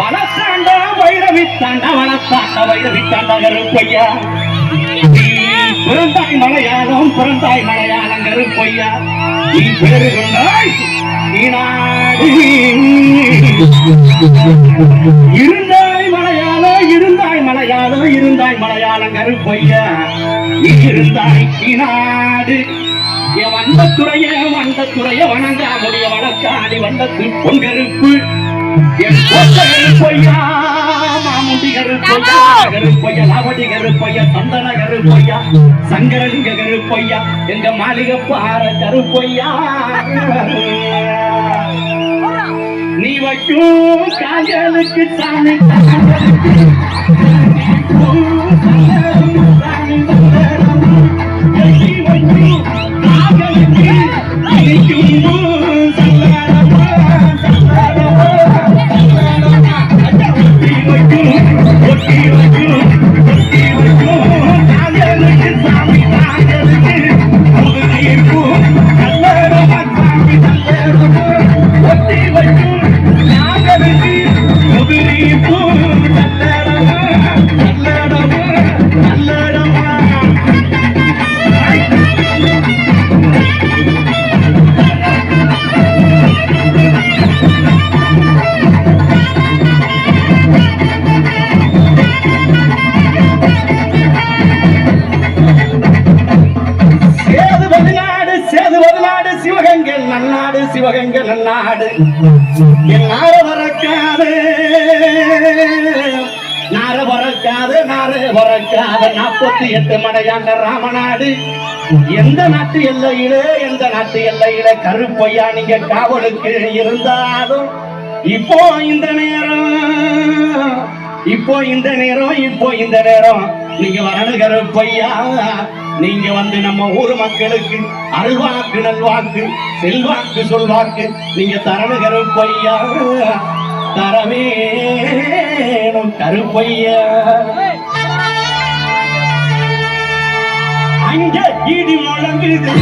வளத்தாண்ட வைரவித்தாண்ட வளத்தாண்ட வைரவித்தாண்ட கருப்பையா. நீ பிறந்தாய் மலையாளம் பிறந்தாய் மலையாளம் கருப்பையா. நீ பேரு கொண்டாய் இருந்தாய் மலையாளம் இருந்தாய் மலையாளம் இருந்தாய் மலையாளம் கருப்பையா. நீ இருந்தாய் ஈனாடு என் வந்தத்துறைய வந்தத்துறைய வணங்காமுடைய வழக்காடி வந்தத்து பொங்கருப்பு என் போட்ட கருப்பையா மாமுண்டி கருப்பையா கருப்பையா லாவடி கருப்பையா சந்தன கருப்பையா சங்கரலிங்க கருப்பையா எங்க மாளிகை பாற கருப்பையா நீ வைக்கும் சாமி Thank you. உலகங்கள் நாடு என் நார வரக்காது நார வரக்காது நார வரக்காது நாற்பத்தி எட்டு மடையாண்ட ராமநாடு. எந்த நாட்டு எல்லையிலே எந்த நாட்டு எல்லையிலே கருப்பையா நீங்க காவலுக்கு இருந்தாலும் இப்போ இந்த நேரம் இப்போ இந்த நேரம் இப்போ இந்த நேரம். நீங்க வரணும் கருப்பையா. நீங்க வந்து நம்ம ஊர் மக்களுக்கு அல்வாக்கு நல்வாக்கு செல்வாக்கு சொல்வாக்கு நீங்க தரணும் கருப்பையா தரவேணும் கருப்பையா அங்க இடி முழங்குது.